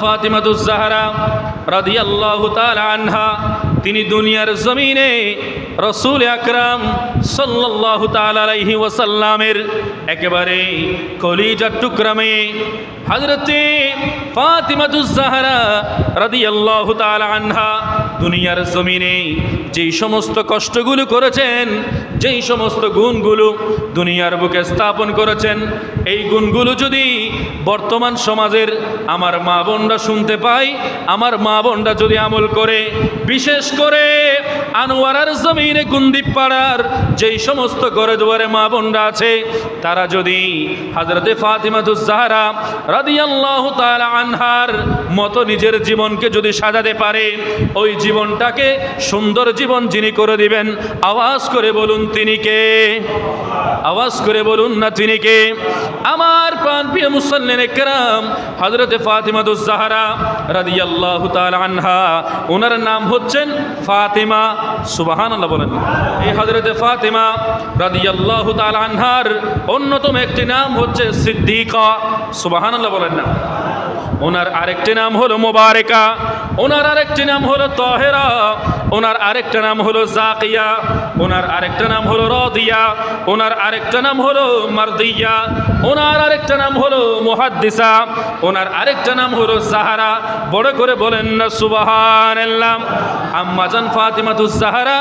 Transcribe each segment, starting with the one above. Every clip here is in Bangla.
ফাতিমাতুজ জাহরা রাদিয়াল্লাহু তাআলা আনহা, তিনি দুনিয়ার জমিনে রসুল আকরাম সাল্লাল্লাহু তালাহি ওয়াসাল্লামের একেবারে কলিজার টুক্রমে হজরতে হযরতে ফাতিমাতুজ জাহরা রাদিয়াল্লাহু তাআলা আনহা দুনিয়ার জমিনে যেই সমস্ত কষ্টগুলো করেছেন, যেই সমস্ত গুণগুলো দুনিয়ার বুকে স্থাপন করেছেন, এই গুণগুলো যদি বর্তমান সমাজের আমার মা বোনরা শুনতে পাই আমার মা বোনরা যদি আমল করে, বিশেষ করে আনোয়ারার জমিনে কুন্দীপ পাড়ার যেই সমস্ত ঘরে দুয়ারে মা বোনরা আছে, তারা যদি হাজরতে ফাতিমাতুজ জাহরা রাদিয়াল্লাহু তাআলা আনহার মতো নিজের জীবনকে যদি সাজাতে পারে, ওই জীবনটাকে সুন্দর জীবন যিনি করে দিবেন, আওয়াজ করে বলুন তিনি কে? আওয়াজ করে বলুন না তিনি কে? আমার প্রাণ প্রিয় মুসল্লিন একরাম হজরতে ফাতিমাতুজ জাহরা রাদিয়াল্লাহু আনহা ওনার নাম হচ্ছেন ফাতিমা, সুবহানাল্লাহ বলেন। এই হজরতে ফাতিমা রাদিয়াল্লাহু আনহার অন্যতম একটি নাম হচ্ছে সিদ্দিকা, সুবহানাল্লাহ বলেন না। ওনার আরেকটি নাম হলো মোবারেকা, ওনার আরেকটি নাম হলো তহেরা, ওনার আরেকটা নাম হলো জাকিয়া, ওনার আরেকটা নাম হলো রদিয়া, ওনার আরেকটা নাম হলো মারদিয়া, ওনার আরেকটা নাম হলো মোহাদ্দিসা, ওনার আরেকটা নাম হলো সাহারা। বড় করে বলেন না সুবাহান আম্মাজান ফাতিমাতুজ জাহারা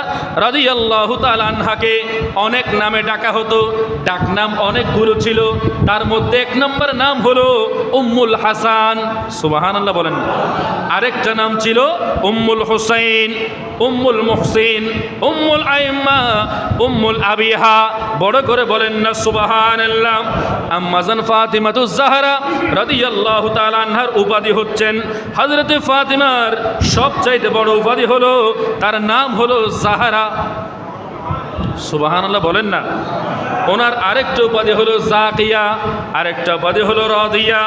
রাদিয়াল্লাহু তাআলা আনহাকে অনেক নামে ডাকা হতো ডাক নাম অনেকগুলো ছিল। তার মধ্যে এক নম্বর নাম হলো উম্মুল হাসান। সুবহানাল্লাহ বলেন, আরেকটা নাম ছিল উম্মুল হুসাইন, উম্মুল মুহসিন, উম্মুল আইম্মা, উম্মুল আবিহা। বড় করে বলেন না সুবাহান আম্মাজান ফাতিমাতুজ জাহরা রাদিয়াল্লাহু তাআলা আনহার উপাধি হচ্ছেন। হযরতে ফাতিমার সবচাইতে বড় উপাধি হলো, তার নাম হলো জাহারা। সুবহানাল্লাহ বলেন না। ওনার আরেকটা উপাধি হলো জাকিয়া, আরেকটা উপাধি হলো রদিয়া,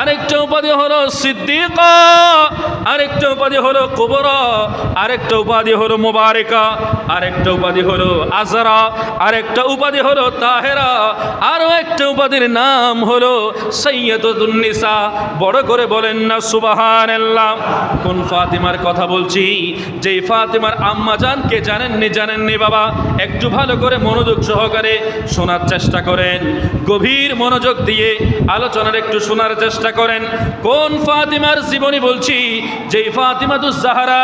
আরেকটা উপাধি হলো সিদ্দিকা, আরেকটা উপাধি হলো কুবর, আরেকটা উপাধি হলো মুবারিকা, আরেকটা উপাধি হলো আজরা, আরেকটা উপাধি হলো তাহেরা, আরও একটা উপাধির নাম হলো সৈয়দুন্নিসা বড় করে বলেন না, সুবাহানাল্লাহ। কোন ফাতিমার কথা বলছি? যেই ফাতিমার আম্মা জানকে জানেননি জানেননি বাবা? একটু ভালো করে মনোযোগ সহকারে শোনার চেষ্টা করেন। গভীর মনোযোগ দিয়ে আলোচনার একটু শোনার চেষ্টা করেন। কোন ফাতিমার জীবনী বলছি? যেই ফাতিমাতুজ জাহারা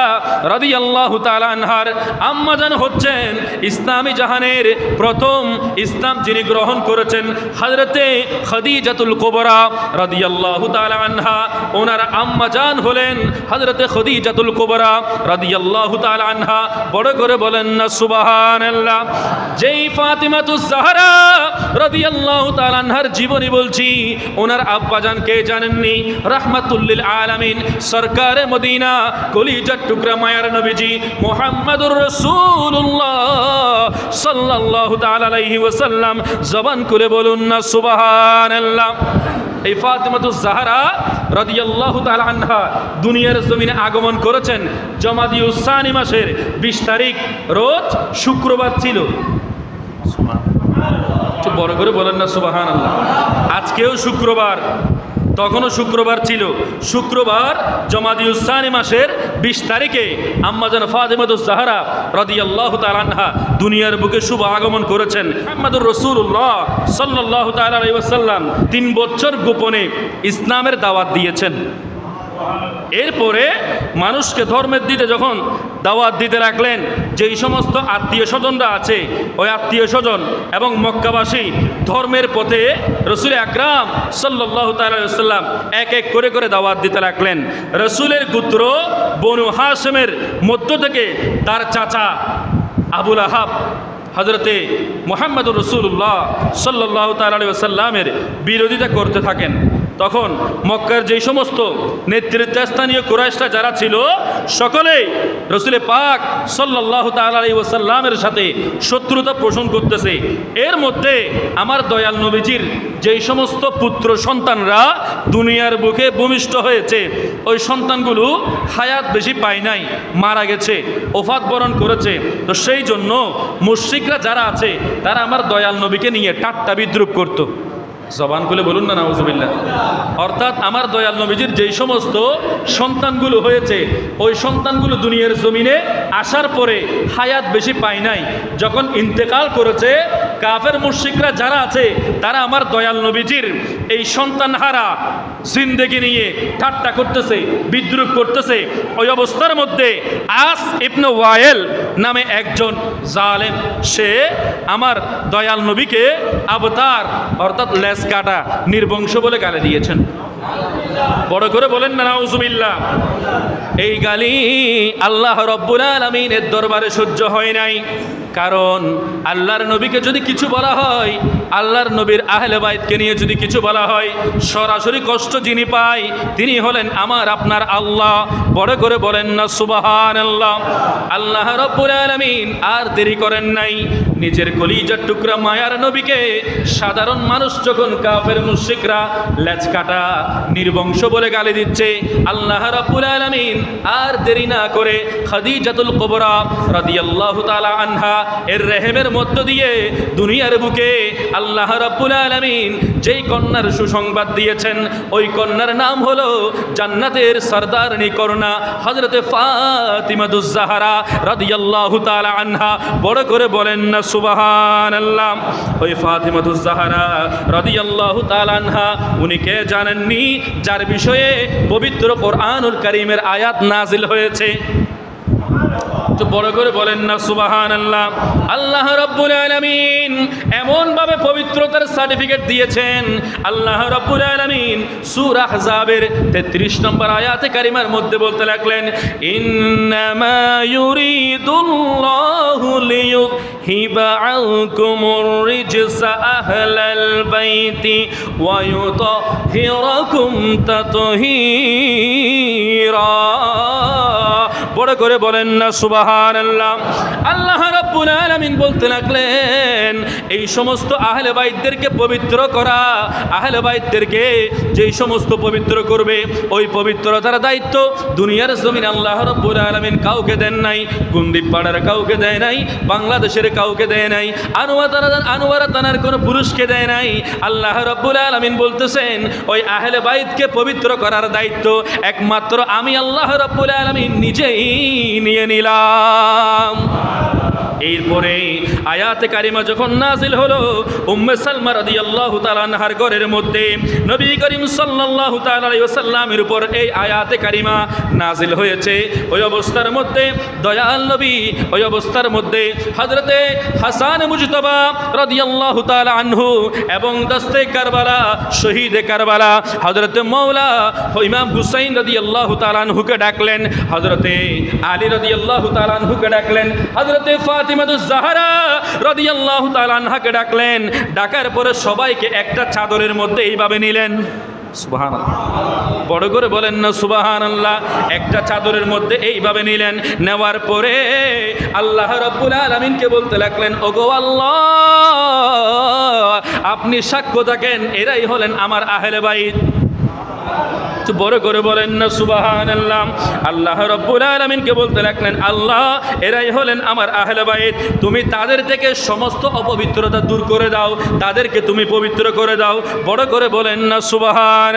রাদিয়াল্লাহু তাআলা আনহার আম্মাজান হচ্ছেন ইসলামী জাহানের প্রথম ইসলাম যিনি গ্রহণ করেছেন হযরতে খাদিজাতুল কুবরা রাদিয়াল্লাহু তাআলা আনহা। ওনার আম্মাজান হলেন হযরতে খাদিজাতুল কুবরা রাদিয়াল্লাহু তাআলা আনহা। বড় করে বলেন না সুবাহান যেই ফাতিমাতুজ জাহরা রাদিয়াল্লাহু তাআলা আনহার জীবনী বলছি, ওনার আব্বাজান কে জানেননি? রাহমাতুল্লিল আলামিন, সরকারে মদিনা, কলিজার টুকরা মায়ার নবীজি মুহাম্মাদুর রাসূলুল্লাহ সাল্লাল্লাহু তাআলা আলাইহি ওয়াসাল্লাম। জবান করে বলুন না, সুবহানাল্লাহ। এই ফাতিমাতুজ জাহরা রাদিয়াল্লাহু তাআলা আনহা দুনিয়ার জমিনে আগমন করেছেন। জমাদি উসানি মাসের বিশ তারিখ, রোজ শুক্রবার ছিল। একটু বড় করে বলেন না সুবাহান আল্লাহ আজকেও শুক্রবার, তখনও শুক্রবার ছিল। শুক্রবার জমাদি উসানি মাসের বিশ তারিখে আম্মাজান ফাতেমাদুস জাহারা রদি আল্লাহ তালান্হা দুনিয়ার বুকে শুভ আগমন করেছেন আহমদুর রসুল্লাহ সাল্লাহ তালাম তিন বছর গোপনে ইসলামের দাওয়াত দিয়েছেন। এরপরে মানুষকে ধর্মের দিতে যখন দাওয়াত দিতে রাখলেন যেই সমস্ত আত্মীয় স্বজনরা আছে, ওই আত্মীয় স্বজন এবং মক্কাবাসী ধর্মের পথে রসুল আকরাম সাল্লাহ তাল্লাম এক এক করে করে দাওয়াত দিতে রাখলেন রসুলের পুত্র বনু হাসেমের মধ্য থেকে তার চাচা আবুল আহাব হজরতে মোহাম্মদুর রসুল্লাহ সাল্লাহ তাল্লামের বিরোধিতা করতে থাকেন। তখন মক্কার যেই সমস্ত নেতৃত্বস্থানীয় কুরাইশরা যারা ছিল, সকলেই রসুলে পাক সাল্লাহ তালি ওসাল্লামের সাথে শত্রুতা পোষণ করতেছে। এর মধ্যে আমার দয়াল নবীজির যেই সমস্ত পুত্র সন্তানরা দুনিয়ার বুকে ভূমিষ্ঠ হয়েছে, ওই সন্তানগুলো হায়াত বেশি পায় নাই, মারা গেছে, ওফাত বরণ করেছে। তো সেই জন্য মুশ্রিকরা যারা আছে, তারা আমার দয়াল নবীকে নিয়ে ঠাট্টা বিদ্রুপ করতো। জবান খুলে বলুন না, নাউজুবিল্লাহ। অর্থাৎ আমার দয়াল নবীজির যেই সমস্ত সন্তানগুলো হয়েছে, ওই সন্তানগুলো দুনিয়ার জমিনে আসার পরে হায়াত বেশি পায় নাই। যখন ইন্তেকাল করেছে কাফের মুশিকরা যারা আছে, তারা আমার দয়াল নবীজির এই সন্তান হারা জিন্দেগি নিয়ে ঠাট্টা করতেছে, বিদ্রুপ করতেছে। ওই অবস্থার মধ্যে আস ইবনে ওয়ায়েল নামে একজন জালেম, সে আমার দয়াল নবীকে আবতার, অর্থাৎ লেস কাটা নির্বংশ বলে গালে দিয়েছেন। বড় করে বলেন না, নাউজুবিল্লাহ। এই গালি আল্লাহ রব্বুল আলমিনের দরবারে সহ্য হয় নাই। কারণ আল্লাহর নবীকে যদি কিছু বলা হয়, আল্লাহর নবীর আহলে বাইতকে নিয়ে যদি কিছু বলা হয়, সরাসরি কষ্ট যিনি পায়, তিনি হলেন আমার, আপনার আল্লাহ। বড় করে বলেন না সুবাহান আল্লাহ আল্লাহ রব্বুল আলমিন আর দেরি করেন নাই। নিজের কলিজার টুকরা মায়ার নবীকে সাধারণ মানুষ যখন কাফের মুশিকরা লেজ কাটা নির্বংশ বলে গালি দিচ্ছে, আল্লাহ রাব্বুল আলামিন আর দেরি না করে খাদিজাতুল কুবরা রাদিয়াল্লাহু তাআলা আনহা এর রেহেমের মধ্য দিয়ে দুনিয়ার বুকে আল্লাহ রাব্বুল আলামিন যেই কন্যার সুসংবাদ দিয়েছেন, ওই কন্যার নাম হলো জান্নাতের সরদারনি করুণা হযরতে ফাতিমাতুজ জাহরা রাদিয়াল্লাহু তাআলা আনহা। বড় করে বলেন না, সুবহানাল্লাহ। ওই ফাতিমাতুজ জাহরা রাদিয়াল্লাহু তাআলা আনহা, উনি কে জানেননি? যার বিষয়ে পবিত্র কোরআনুল কারীমের আয়াত নাজিল হয়েছে। বড় করে বলেন না সুবাহান আল্লাহ আল্লাহ রব্বুল আলমিন এমনভাবে পবিত্রতার সার্টিফিকেট দিয়েছেন। আল্লাহ রব্বুল আলমিন সুর আহজাবের তেত্রিশ নম্বর আয়াতে কারিমার মধ্যে বলতে লাগলেন, ইন্নামা ইউরিদুল্লাহু লিয়ুযহিবা আনকুমুর রিজসা আহলাল বাইতি ওয়া ইউতাহিরাকুম তাতহীরা। বড় করে বলেন না সুবাহান আল্লাহ আল্লাহ আলামিন বলতে লাগলেন, এই সমস্ত আহলে বাইতদেরকে পবিত্র করা, আহলে বাইতদেরকে যেই সমস্ত পবিত্র করবে, ওই পবিত্রতার দায়িত্ব, দুনিয়ার জমিন আল্লাহ রাব্বুল আলামিন কাউকে দেন নাই কুন্দিপ পাড়ার কাউকে দেয় নাই, বাংলাদেশের কাউকে দেয় নাই আনোয়ার আনোয়ারা তানার কোনো পুরুষকে দেয় নাই। আল্লাহ রাব্বুল আলামিন বলতেছেন, ওই আহলে বাইতকে পবিত্র করার দায়িত্ব একমাত্র আমি আল্লাহ রাব্বুল আলামিন নিজেই নিয়ে নিলাম। এরপরে আয়াতে কারিমা যখন নাজিল হলো, উম্মে সালমা রাদিয়াল্লাহু তাআলা আনহার ঘরের মধ্যে নবী করিম সাল্লাল্লাহু তাআলা আলাইহি ওয়াসাল্লামের উপর এই আয়াতে কারিমা নাজিল হয়েছে। ওই অবস্থার মধ্যে দয়াল নবী, ওই অবস্থার মধ্যে হযরতে হাসান মুজতবা রাদিয়াল্লাহু তাআলা আনহু এবং দস্তে কারবালা, শহীদে কারবালা, হযরতে মাওলা ইমাম হুসাইন রাদিয়াল্লাহু তাআলা আনহুকে ডাকলেন, হযরতে আলী রাদিয়াল্লাহু তাআলা আনহুকে ডাকলেন, হযরতে ফাতিমাতুজ জাহরা রাদিয়াল্লাহু তাআলা আনহাকে ডাকলেন। ডাকার পরে সবাইকে একটা চাদরের মধ্যে এইভাবে নিলেন। সুবাহান বড় করে বলেন না সুবাহান আল্লাহ একটা চাদরের মধ্যে এইভাবে নিলেন। নেওয়ার পরে আল্লাহ রব্বুল আলমিনকে বলতে লাগলেন, ওগো আল্লাহ, আপনি সাক্ষ্য থাকেন, এরাই হলেন আমার আহেলে বাইত। একটু বড় করে বলেন না সুবাহান আল্লাহ রব্বুল আলমিনকে বলতে লাগলেন, আল্লাহ, এরাই হলেন আমার আহলে বাইত। তুমি তাদের থেকে সমস্ত অপবিত্রতা দূর করে দাও, তাদেরকে তুমি পবিত্র করে দাও। বড় করে বলেন না সুবাহান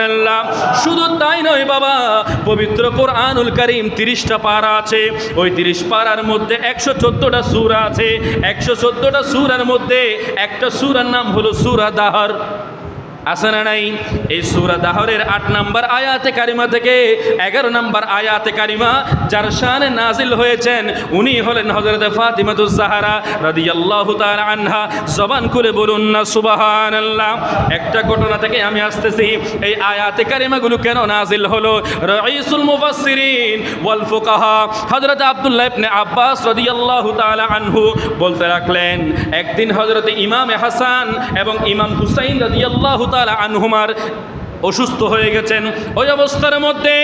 শুধু তাই নয় বাবা, পবিত্র কোরআনুল করিম তিরিশটা পারা আছে। ওই তিরিশ পাড়ার মধ্যে একশো চোদ্দোটা সুরা আছে। একশো চোদ্দোটা সুরার মধ্যে একটা সুরার নাম হলো সুরা দাহর। আছে না নাই? এই সুরা দাহরের আট নাম্বার আয়াতে কারিমা থেকে এগারো নাম্বার আয়াতে কারিমা যার শানে নাজিল হয়েছেন, উনি হলেন হজরত ফাতিমাতুজ জাহারা রাদিয়াল্লাহু তাআলা আনহা। জবান খুলে বলুন না, সুবহানাল্লাহ। একটা ঘটনা থেকে আমি আসতেছি, এই আয়াতে কারিমাগুলো কেন নাজিল হলো? রাইসুল মুফাসসিরিন ওয়াল ফুকাহা। হযরত আব্দুল্লাহ ইবনে আব্বাস রাদিয়াল্লাহু তাআলা আনহু বলতে রাখলেন একদিন হযরত ইমাম হাসান এবং ইমাম হুসাইন রাদিয়াল্লাহু তাআলা আনহুমার অসুস্থ হয়ে গেছেন। ওই অবস্থার মধ্যে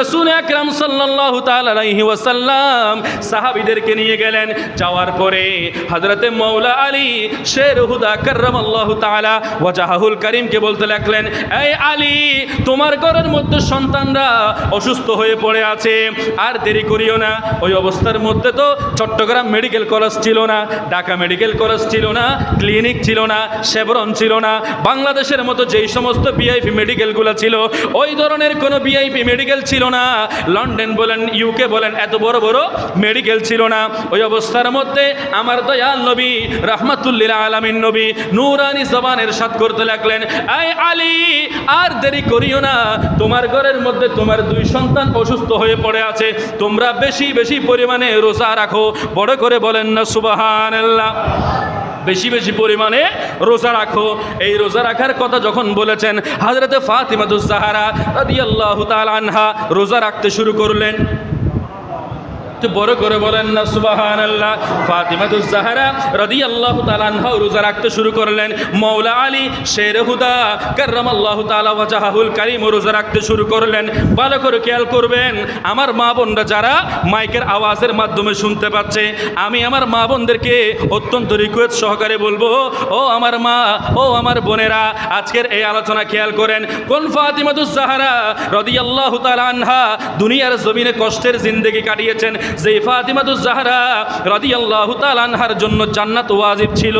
রসুল আকরাম সাল্লাহ তালাহি ওয়াসাল্লাম সাহাবিদেরকে নিয়ে গেলেন। যাওয়ার পরে হজরতে মৌলা আলী শের হুদা করম আল্লাহ তালা ওয়াজাহুল করিমকে বলতে লাগলেন, এই আলী, তোমার ঘরের মধ্যে সন্তানরা অসুস্থ হয়ে পড়ে আছে, আর দেরি করিও না। ওই অবস্থার মধ্যে তো চট্টগ্রাম মেডিকেল কলেজ ছিল না, ঢাকা মেডিকেল কলেজ ছিল না, ক্লিনিক ছিল না, শেবরন ছিল না। বাংলাদেশের মতো যেই সমস্ত বিআইপি মেডিকেলগুলো ছিল, ওই ধরনের কোনো বিআইপি মেডিকেল ছিল না। লন্ডন বলেন ইউকে বলেন, এত বড় বড় মেডিকেল ছিল না। ওই অবস্থার মধ্যে আমার দয়াল নবী, রহমাতুল্লিল আলমিন নবী, নুরানি জবানের সাথ করতে লাগলেন আই আলী, আর দেরি করিও না। তোমার ঘরের মধ্যে তোমার দুই সন্তান অসুস্থ হয়ে পড়ে আছে। তোমরা বেশি বেশি পরিমাণে রোজা রাখো। বড় করে বলেন না সুবাহান বেশি বেশি পরিমাণে রোজা রাখো। এই রোজা রাখার কথা যখন বলেছেন হাজরতে ফাতিমাদুস সাহারা রাদিয়াল্লাহু তাআলা আনহা রোজা রাখতে শুরু করলেন। একটু বড় করে বলেন না সুবাহান আল্লাহ ফাতিমাতুজ জাহারা রদি আল্লাহ আনহা রোজা রাখতে শুরু করলেন। মৌলা আলী শের হুদা কাররামাল্লাহু তাআলা ওয়াজাহুল কারীম রোজা রাখতে শুরু করলেন। ভালো করে খেয়াল করবেন, আমার মা বোনরা যারা মাইকের আওয়াজের মাধ্যমে শুনতে পাচ্ছে, আমি আমার মা বোনদেরকে অত্যন্ত রিকোয়েস্ট সহকারে বলব, ও আমার মা, ও আমার বোনেরা, আজকের এই আলোচনা খেয়াল করেন, কোন ফাতিমাতুজ জাহারা রাদিয়াল্লাহু তাআলা আনহা দুনিয়ার জমিনে কষ্টের জিন্দেগি কাটিয়েছেন যে ফাতিমাতুজাহারা রাদি আল্লাহ তালানহার জন্য জান্নাত ওয়াজিব ছিল।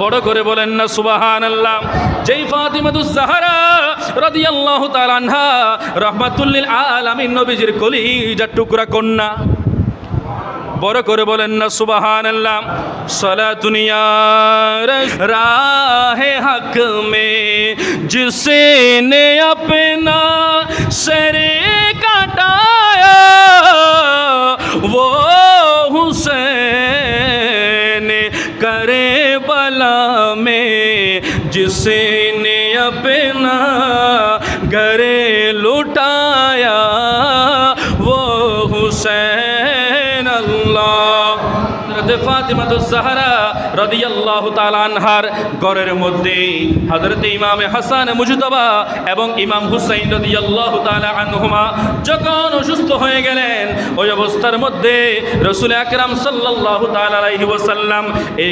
বড় করে বলেন না সুবাহান আল্লাহ যেই ফাতিমাতুজাহারা রাদি আল্লাহ তালানহা রহমাতুল্লিল আলামিন, নবীজির কলিজা টুকরা কন্যা। বড় করে বলেন না সুবাহান আল্লাহ সলা দুনিয়া রাহে হক মে জিসে আপনা শরীর آیا وہ حسین کرے بلا میں جس نے اپنا گرے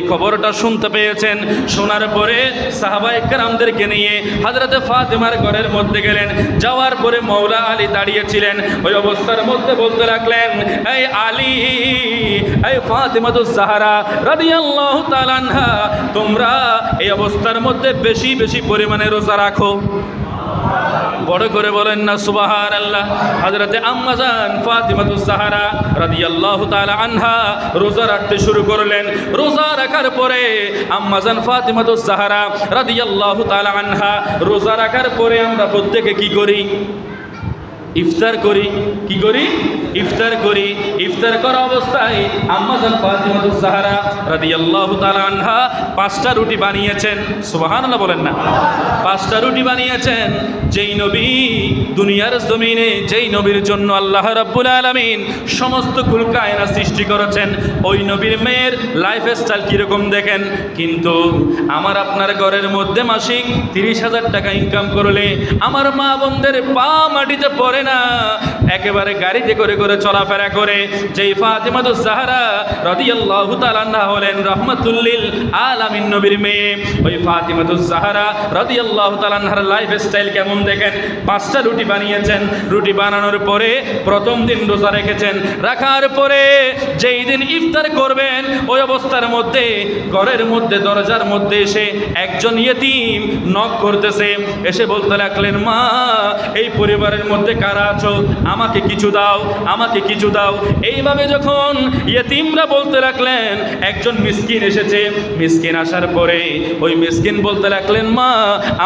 খবরটা শুনতে পেয়েছেন। শোনার পরে সাহাবায়ে কেরামদেরকে নিয়ে হযরত ফাতিমার ঘরের মধ্যে গেলেন। যাওয়ার পরে মৌলা আলী দাঁড়িয়েছিলেন। ওই অবস্থার মধ্যে বলতে লাগলেন, এই আলী, এই ফাতিমাতুজ তোমরা এই অবস্থার মধ্যে বেশি বেশি পরিমাণে রোজা রাখো। বড় করে বলেন না সুবাহার আল্লাহ হজরতে আম্মাজান ফাতিমাতুজ জাহারা রাদিয়াল্লাহু তাআলা আনহা রোজা রাখতে শুরু করলেন। রোজা রাখার পরে আম্মাজান ফাতিমাতুজ জাহারা রাদিয়াল্লাহু তাআলা আনহা রোজা রাখার পরে আমরা প্রত্যেকে কি করি? ইফতার করি, কি করি? ইফতার করি। ইফতার করা অবস্থায় আম্মাজান ফাতিমাতুজ জাহরা রাদিয়াল্লাহু তাআলা আনহা পাঁচটা রুটি বানিয়েছেন। সুবহানাল্লাহ বলেন না। পাঁচটা রুটি বানিয়েছেন। যেই নবী দুনিয়ার জমিনে, যেই নবীর জন্য আল্লাহ রাব্বুল আলামিন সমস্ত কুল কায়না সৃষ্টি করেছেন, ওই নবীর মেয়ের লাইফ স্টাইল কীরকম দেখেন? কিন্তু আমার আপনার ঘরের মধ্যে মাসিক তিরিশ হাজার টাকা ইনকাম করলে আমার মা বোনদের পা মাটিতে পড়ে না। একেবারে গাড়িতে করে করে চলাফেরা করে। যেই ফাতিমাতুজ জাহরা রাদিয়াল্লাহু তাআলা হলেন, রহমাতুল্লিল আলামিন নবীর মেয়ে। ওই ফাতিমাতুজ জাহরা রাদিয়াল্লাহু তাআলা লাইফ স্টাইল কেমন দেখেন? পাঁচটা রুটি বানিয়েছেন। রুটি বানানোর পরে প্রথম দিন রোজা রেখেছেন। রাখার পরে যেই দিন ইফতার করবেন, ওই অবস্থার মধ্যে, ঘরের মধ্যে, দরজার মধ্যে এসে একজন ইয়েতিম নক করতেছে। এসে বলতে লাগলেন, মা, এই পরিবারের মধ্যে কারা আছো, আমাকে কিছু দাও, আমাকে কিছু দাও। এইভাবে যখন ইয়েতিমরা বলতে লাগলেন, একজন মিসকিন এসেছে। মিসকিন আসার পরে ওই মিসকিন বলতে লাগলেন, মা,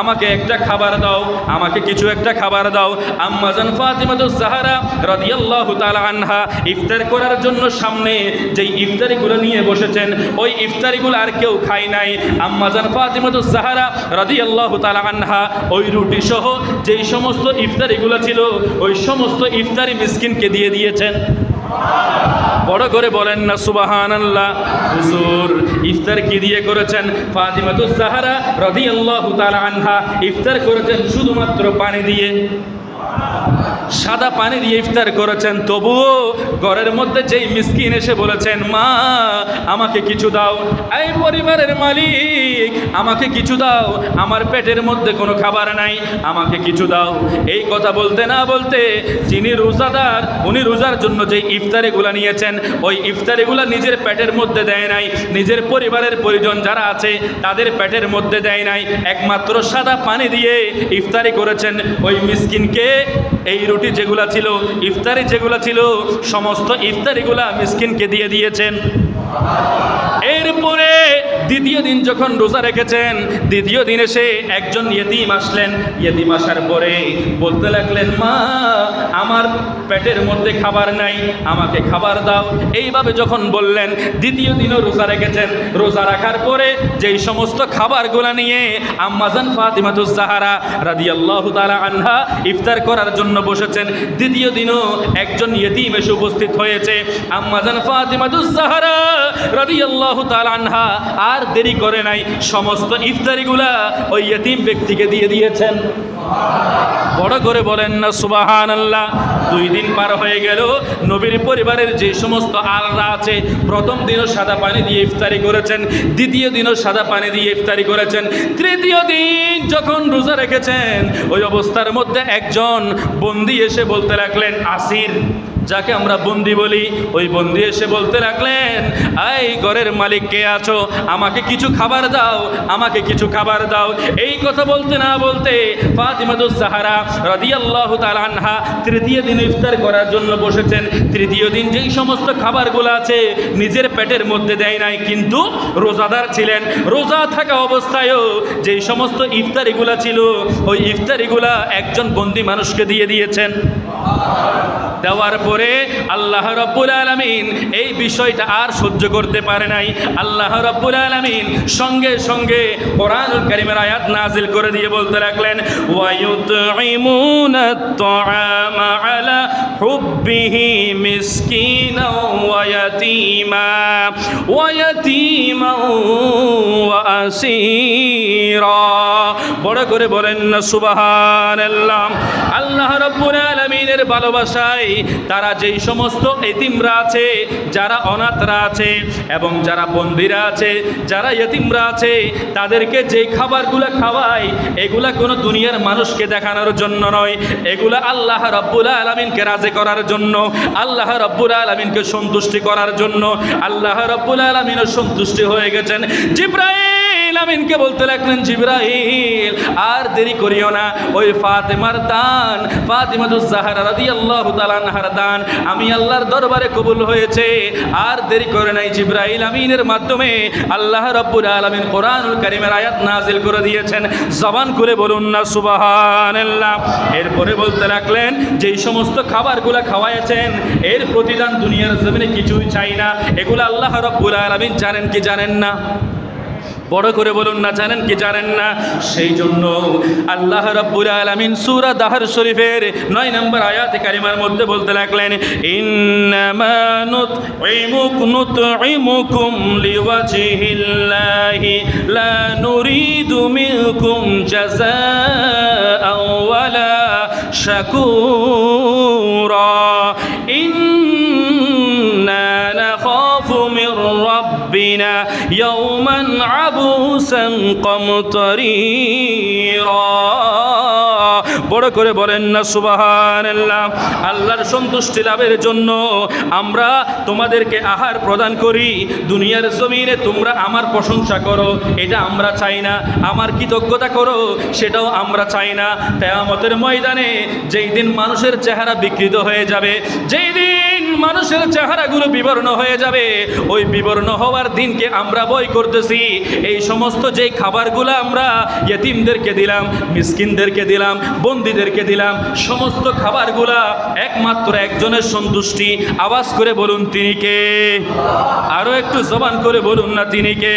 আমাকে একটা খাবার দাও, আমাকে কিছু একটা খাবার দাও। আম্মাজান ফাতিমাতুজ জাহরা রাদিয়াল্লাহু তাআলা আনহা ইফতার করার জন্য সামনে যেই ইফতারিগুলো নিয়ে বসেছেন, ওই ইফতারিগুলো আর কেউ খায় নাই। আম্মাজান ফাতিমাতুজ জাহরা রাদিয়াল্লাহু তাআলা আনহা ওই রুটি সহ যেই সমস্ত ইফতারিগুলো ছিল ওই সমস্ত ইফতারি মিসকিনকে দিয়ে দিয়েছেন। বড় করে বলেন না সুবাহান আল্লাহ হুজুর, ইফতার কি দিয়ে করেছেন? ফাতিমাতুস সাহারা রদি আল্লাহ আনহা ইফতার করেছেন শুধুমাত্র পানি দিয়ে। সাদা পানি দিয়ে ইফতার করেছেন, তবুও ঘরের মধ্যে যেই মিসকিন এসে বলেছেন, মা, আমাকে কিছু দাও। এই পরিবারের মালিক, আমাকে কিছু দাও। আমার পেটের মধ্যে কোনো খাবার নাই, আমাকে কিছু দাও। এই কথা বলতে না বলতে যিনি রোজাদার, উনি রোজার জন্য যে ইফতারিগুলা নিয়েছেন, ওই ইফতারিগুলা নিজের পেটের মধ্যে দেয় নাই। নিজের পরিবারের পরিজন যারা আছে, তাদের পেটের মধ্যে দেয় নাই। একমাত্র সাদা পানি দিয়ে ইফতারি করেছেন ওই মিসকিনকে এই রুটি যেগুলা ছিল ইফতারি যেগুলা ছিল সমস্ত ইফতারিগুলা মিসকিনকে দিয়ে দিয়েছেন। এরপরে দ্বিতীয় দিন যখন রোজা রেখেছেন, দ্বিতীয় দিন এসে একজন ইয়েতিম আসলেন। ইয়েতিম আসার পরে বলতে লাগলেন, মা, আমার পেটের মধ্যে খাবার নাই, আমাকে খাবার দাও। এইভাবে যখন বললেন, দ্বিতীয় দিনও রোজা রেখেছেন। রোজা রাখার পরে যেই সমস্ত খাবারগুলা নিয়ে আম্মাজান ফাতিমাতুজ জাহারা রাদিয়াল্লাহু তাআলা আনহা ইফতার করার জন্য বসেছেন, দ্বিতীয় দিনও একজন ইয়েতিম এসে উপস্থিত হয়েছে। আম্মাজান ফাতিমাতুজ জাহারা রাদিয়াল্লাহু তাআলা আনহা আর দেরি করে নাই, সমস্ত ইফতারিগুলা ওই ইয়েতিম ব্যক্তিকে দিয়ে দিয়েছেন। বড় করে বলেন না সুবাহান আল্লাহ দুই দিন পার হয়ে গেল, নবীর পরিবারের যে সমস্ত আলরা আছে, প্রথম দিনও সাদা পানি দিয়ে ইফতারি করেছেন, দ্বিতীয় দিনও সাদা পানি দিয়ে ইফতারি করেছেন, তৃতীয় দিন যখন রোজা রেখেছেন, ওই অবস্থার মধ্যে একজন বন্দি এসে বলতে লাগলেন, আসির। যাকে আমরা বন্দি বলি, ওই বন্দি এসে বলতে লাগলেন, এই ঘরের মালিক কে আছো? আমাকে কিছু খাবার দাও, আমাকে কিছু খাবার দাও। এই কথা বলতে না বলতে সাহারা আনহা তৃতীয় দিন ইফতার করার জন্য বসেছেন। তৃতীয় দিন যেই সমস্ত খাবারগুলো আছে নিজের পেটের মধ্যে দেয় নাই, কিন্তু রোজাদার ছিলেন। রোজা থাকা অবস্থায়ও যেই সমস্ত ইফতারিগুলা ছিল, ওই ইফতারিগুলা একজন বন্দি মানুষকে দিয়ে দিয়েছেন। দেওয়ার পরে আল্লাহ রব্বুল আলমিন এই বিষয়টা আর সহ্য করতে পারে নাই আল্লাহ রব্বুল আলমিন সঙ্গে সঙ্গে কোরআনুল কারিমের আয়াত নাজিল করে দিয়ে বলতে লাগলেন ওয়ায়ুতঈমুনা الطعام على حبه مسكينا ويتيما ويتيما وأسيرا বড় করে বলেন না সুবহানাল্লাহ আল্লাহ রব্বুল আলামিনের ভালোবাসায় তারা যেই সমস্ত এতিমরা আছে, যারা অনাথরা আছে এবং যারা বন্দিরা আছে, যারা এতিমরা আছে, তাদেরকে যেই খাবারগুলো খাওয়ায় এগুলা কোনো দুনিয়ার মানুষকে দেখানোর জন্য নয়। এগুলা আল্লাহ রব্বুল আলমিনকে রাজে করার জন্য, আল্লাহ রব্বুল আলমিনকে সন্তুষ্টি করার জন্য, আল্লাহ রব্বুল আলমিনও সন্তুষ্টি হয়ে গেছেন। জিব্রাইল! আমিনকে বলতে লাগলেন, জিব্রাইল, আর দেরি করিও না। ওই ফাতেমার দান ফাতিমাতুজ জাহরা রাদিয়াল্লাহু তাআলা আনহার দান আমি আল্লাহর দরবারে কবুল হয়েছে। আর দেরি করে নাই, জিব্রাইল আমিনের মাধ্যমে আল্লাহ রাব্বুল আলামিন কোরআনুল কারীমের আয়াত নাজিল করে দিয়েছেন। জবান করে বলুন না, সুবহানাল্লাহ। এরপরে বলতে লাগলেন, যেই সমস্ত খাবারগুলো খাওয়াইছেন এর প্রতিদান দুনিয়ার জমিনে কিছুই চাই না। এগুলো আল্লাহ রাব্বুল আলামিন জানেন কি জানেন না? বড় করে বলুন না, জানেন কি জানেন না? সেই জন্য আল্লাহ রাব্বুল আলামিন সূরা দাহর শরীফের 9 নম্বর আয়াতে কারিমার মধ্যে বলতে লাগলেন, ইন্নামা নুতঈমুক ربنا يوما عبوسا قمطريرا. বড় করে বলেন না সুবাহান আল্লাহর সন্তুষ্টি লাভের জন্য আমরা তোমাদেরকে আহার প্রদান করি। দুনিয়ার জমিনে তোমরা আমার প্রশংসা করো, এটা আমরা চাই না। আমার কৃতজ্ঞতা করো, সেটাও আমরা চাই না। তেয়ামতের ময়দানে যেই দিন মানুষের চেহারা বিকৃত হয়ে যাবে, যেই দিন মানুষের চেহারাগুলো বিবর্ণ হয়ে যাবে, ওই বিবর্ণ হওয়ার দিনকে আমরা বই করতেছি। এই সমস্ত যেই খাবারগুলো আমরা ইয়েতিমদেরকে দিলাম, মিসকিনদেরকে দিলাম বন্দীদেরকে দিলাম। সমস্ত খাবারগুলা একমাত্র একজনের সন্তুষ্টি। আওয়াজ করে বলুন, তিনি কে? আরও একটু জবান করে বলুন না, তিনি কে?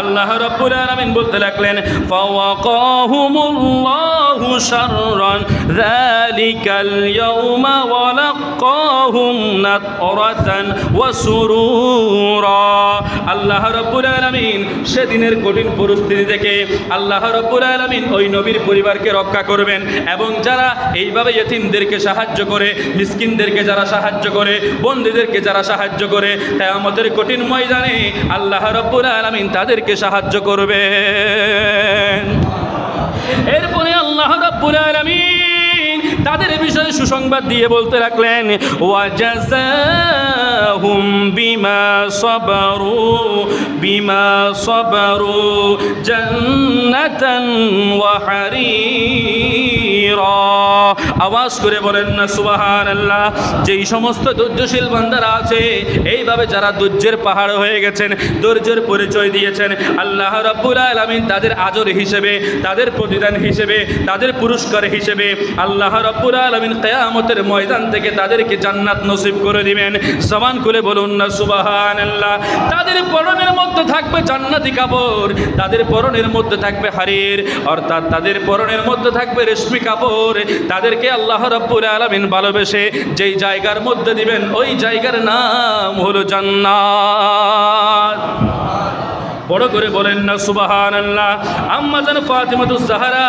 আল্লাহ রাব্বুল আলামিন বলতে লাগলেন আল্লাহ রাব্বুল আলামিন সেদিনের কঠিন পরিস্থিতি থেকে আল্লাহ রাব্বুল আলামিন ওই নবীর পরিবারকে রক্ষা করবেন। এবং যারা এইভাবে ইয়েতিমদেরকে সাহায্য করে, মিসকিনদেরকে যারা সাহায্য করে, বন্দীদেরকে যারা সাহায্য করে তাই আমাদের কঠিন ময়দানে আল্লাহ রাব্বুল আলামিন তাদেরকে সাহায্য করবে এরপরে আল্লাহ রাব্বুল আলামিন তাদের বিষয়ে সুসংবাদ দিয়ে বলতে লাগলেন ওয়াজাজাহুম বিমা সাবারু বিমা সাবারু জান্নাতান ওয়া আওয়াজ করে বলেন না, সুবহানাল্লাহ। যেই সমস্ত ধৈর্যশীল বান্দারা আছে, এইভাবে যারা ধৈর্যের পাহাড় হয়ে গেছেন, ধৈর্যের পরিচয় দিয়েছেন, আল্লাহ রাব্বুল আলামিন তাদের আজর হিসেবে, তাদের প্রতিদান হিসেবে, তাদের পুরস্কার হিসেবে আল্লাহ রাব্বুল আলামিন কিয়ামতের ময়দান থেকে তাদেরকে জান্নাত নসিব করে দিবেন। সমান খুলে বলুন না সুবাহান আল্লাহ তাদের পরনের মধ্যে থাকবে জান্নাতি কাপড়, তাদের পরনের মধ্যে থাকবে হারির অর্থাৎ তাদের পরনের মধ্যে থাকবে রেশমি কাপড় তাদেরকে আল্লাহ রব্বুল আলমিন ভালোবেসে যেই জায়গার মধ্যে দিবেন ওই জায়গার নাম হলো জান্নাত। বড় করে বলেন না সুবাহান আল্লাহ আম্মাজান ফাতিমাতুস সাহারা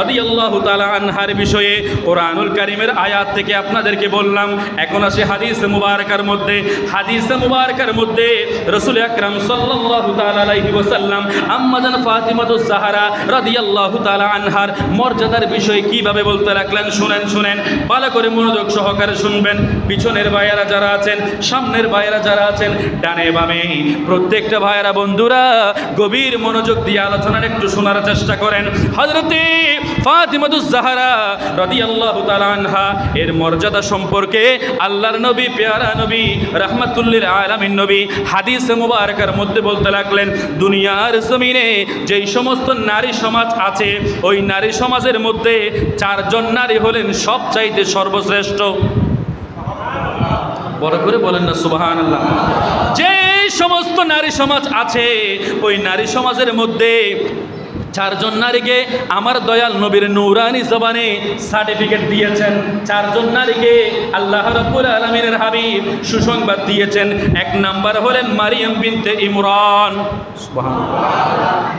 রাদিয়াল্লাহু তাআলা আনহার বিষয়ে কোরআনুল কারীমের আয়াত থেকে আপনাদেরকে বললাম, এখন আসে হাদিস মুবারকার মধ্যে। হাদিস মুবারকার মধ্যে রাসূল আকরাম সাল্লাল্লাহু তাআলা আলাইহি ওয়াসাল্লাম আম্মাজান ফাতিমাতুস সাহারা রাদিয়াল্লাহু তাআলা আনহার মর্যাদার বিষয়ে কীভাবে বলতে লাগলেন, শুনেন শুনেন। ভালো করে মনোযোগ সহকারে শুনবেন। পিছনের ভাইয়েরা যারা আছেন, সামনের ভাইয়েরা যারা আছেন, ডানে বামে। প্রত্যেকটা ভাইয়েরা, বন্ধুরা গভীর মনোযোগ দিয়ে আলোচনার একটু শোনার চেষ্টা করেন। হজরতে ফাতিমাতুজ জাহারা রাদিয়াল্লাহু তাআলা আনহা, এর মর্যাদা সম্পর্কে আল্লাহর নবী, পেয়ারা নবী, রাহমাতুল্লিল আলামিন নবী হাদিস মুবারকার মধ্যে বলতে লাগলেন, দুনিয়ার জমিনে যেই সমস্ত নারী সমাজ আছে, ওই নারী সমাজের মধ্যে চারজন নারী হলেন সবচাইতে সর্বশ্রেষ্ঠ। বড় করে বলেন না সুবাহান আল্লাহ যে সমস্ত নারী সমাজ আছে ওই নারী সমাজের মধ্যে চারজন নারীকে আমার দয়াল নবীর নৌরানি জবানে সার্টিফিকেট দিয়েছেন। চারজন নারীকে আল্লাহ রাব্বুল আলামিনের হাবিব সুসংবাদ দিয়েছেন। এক নাম্বার হলেন মারিয়াম বিনতে ইমরান।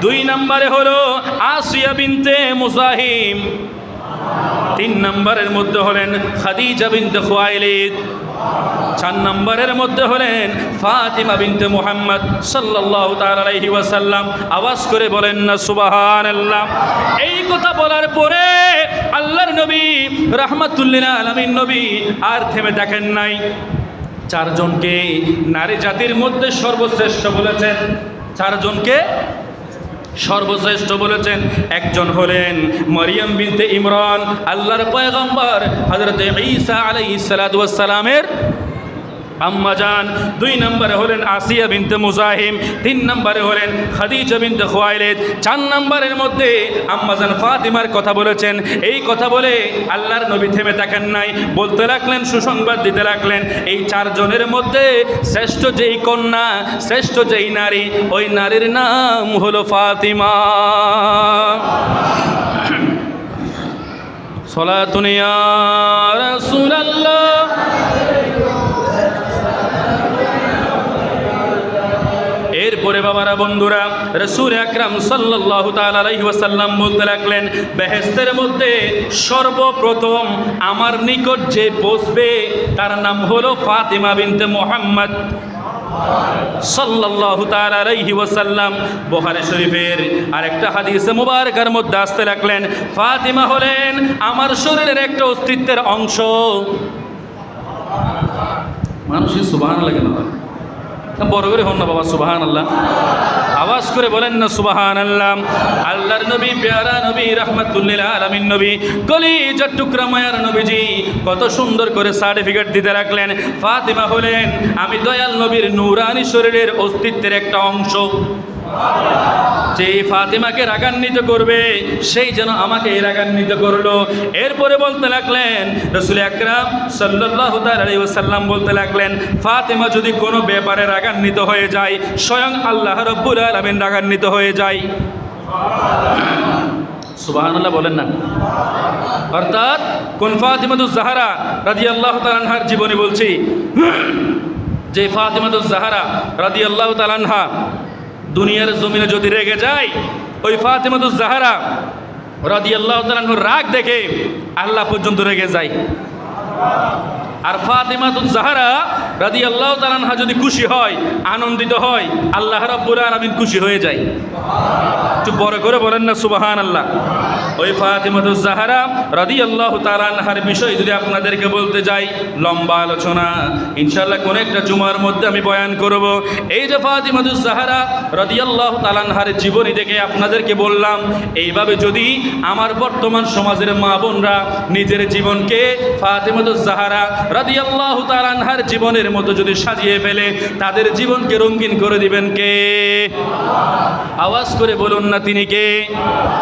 দুই নম্বরে হলো আসিয়া বিনতে মুজাহিম। তিন নম্বরের মধ্যে হলেন খাদিজা বিনতে খুয়াইলিদ। চার নম্বরের মধ্যে হলেন ফাতিমা বিনতে মুহাম্মদ তাআলা আলাইহি ওয়াসাল্লাম। আওয়াজ করে বলেন না, সুবহানাল্লাহ। এই কথা বলার পরে আল্লাহর নবী, রাহমাতুল্লিল আলামিন নবী আর থেমে দেখেন নাই। চারজনকে নারী জাতির মধ্যে সর্বশ্রেষ্ঠ বলেছেন। চারজনকে সর্বশ্রেষ্ঠ বলেছেন একজন হলেন মরিয়ম বিনতে ইমরান আল্লাহর পয়গম্বর হজরত ঈসা আলাইহিস সালাতু সালামের আম্মাজান দুই নম্বরে হলেন আসিয়া বিনতে মুজাহিম, তিন নম্বরে হলেন খাদিজা বিনতে খোয়াইলেদ, চার নম্বরের মধ্যে আম্মাজান ফাতিমার কথা বলেছেন। এই কথা বলে আল্লাহর নবী থেমে থাকেন নাই, বলতে লাগলেন, সুসংবাদ দিতে লাগলেন, এই চারজনের মধ্যে শ্রেষ্ঠ যেই কন্যা, শ্রেষ্ঠ যেই নারী, ওই নারীর নাম হলো ফাতিমা। সলাতুনিয়া রাসূলুল্লাহ। বাবারা, বন্ধুরা, রসুল আকরাম আলাইহি ওয়াসাল্লাম বলতে লাগলেন বেহেস্তের মধ্যে সর্বপ্রথম আমার নিকট যে বসবে, তার নাম হলো ফাতিমা বিনতে মোহাম্মদ আরেকটা মধ্যে আসতে ফাতিমা হলেন আমার শরীরের একটা অস্তিত্বের অংশ মানুষের সুবহানাল্লাহ কেন বলে? বড় করে হন না বাবা সুবাহান আল্লাহ আওয়াজ করে বলেন না সুবাহান আল্লাহ আল্লাহর নবী, পেয়ারা নবী রহমতুল্লিল আলমিন নবী, কলিজার টুকরা মায়ার নবীজি, কত সুন্দর করে সার্টিফিকেট দিতে রাখলেন ফাতিমা হলেন, আমি দয়াল নবীর নূরানি শরীরের অস্তিত্বের একটা অংশ। যে ফাতেমাকে রাগান্বিত করবে, সেই যেন আমাকে রাগান্বিত করল। এরপরে বলতে লাগলেন, রসুল আকরাম সাল্লাহ সাল্লাম বলতে লাগলেন, ফাতেমা যদি কোনো ব্যাপারে রাগান্বিত হয়ে যায়, স্বয়ং আল্লাহ রব্বুল আলমিন রাগান্বিত হয়ে যায়। সুবাহান্লাহ বলেন না। অর্থাৎ কোন ফাতিমাতুজ জাহারা রাজি আল্লাহ তালানহার জীবনী বলছি। যে ফাতিমাতুজ জাহারা রাজি আল্লাহ তালানহা দুনিয়ার জমিনে যদি রেগে যায়, ওই ফাতিমাতুজ জাহারা রাদি আল্লাহ রাগ দেখে আল্লাহ পর্যন্ত রেগে যায়। আর ফাতিমাতুজ জাহারা রাদি আল্লাহ তালানহা যদি খুশি হয়, আনন্দিত হয়, আল্লাহ রাব্বুল আলামিন খুশি হয়ে যায়। একটু বড় করে বলেন না সুবাহান আল্লাহ ওই ফাতিমাতুজ জাহারা রাদি আল্লাহ তালানহার বিষয় যদি আপনাদেরকে বলতে যাই, লম্বা আলোচনা। ইনশাল্লাহ কোন একটা জুমার মধ্যে আমি বয়ান করব। এই যে ফাতিমাতুজ জাহারা রাদি আল্লাহ তালানহার জীবনী দেখে আপনাদেরকে বললাম, এইভাবে যদি আমার বর্তমান সমাজের মা বোনরা নিজের জীবনকে ফাতিমাতুজ জাহারা রাদি আল্লাহ তালানহার জীবনের মতো যদি সাজিয়ে ফেলে, তাদের জীবনকে রঙিন করে দিবেন কে? আওয়াজ করে বলুন না তিনি কে?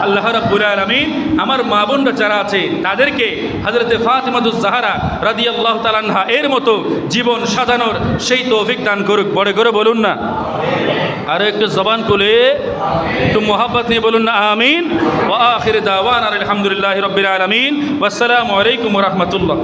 আল্লাহ রাব্বুল আলামিন। আমার মা বোনরা যারা আছে, তাদেরকে হযরতে ফাতিমাতুজ জাহারা রাদিয়াল্লাহু তাআলা এর মতো জীবন সাজানোর সেই তৌফিক দান করুক। বড় করে বলুন না। আর একটু জবান খুলে, একটু মোহাব্বত নিয়ে বলুন না, আমিন। ওয়া আখির দাওয়ানা আলহামদুলিল্লাহি রাব্বিল আলামিন। ওয়াসসালামু আলাইকুম ওয়া রাহমাতুল্লাহ।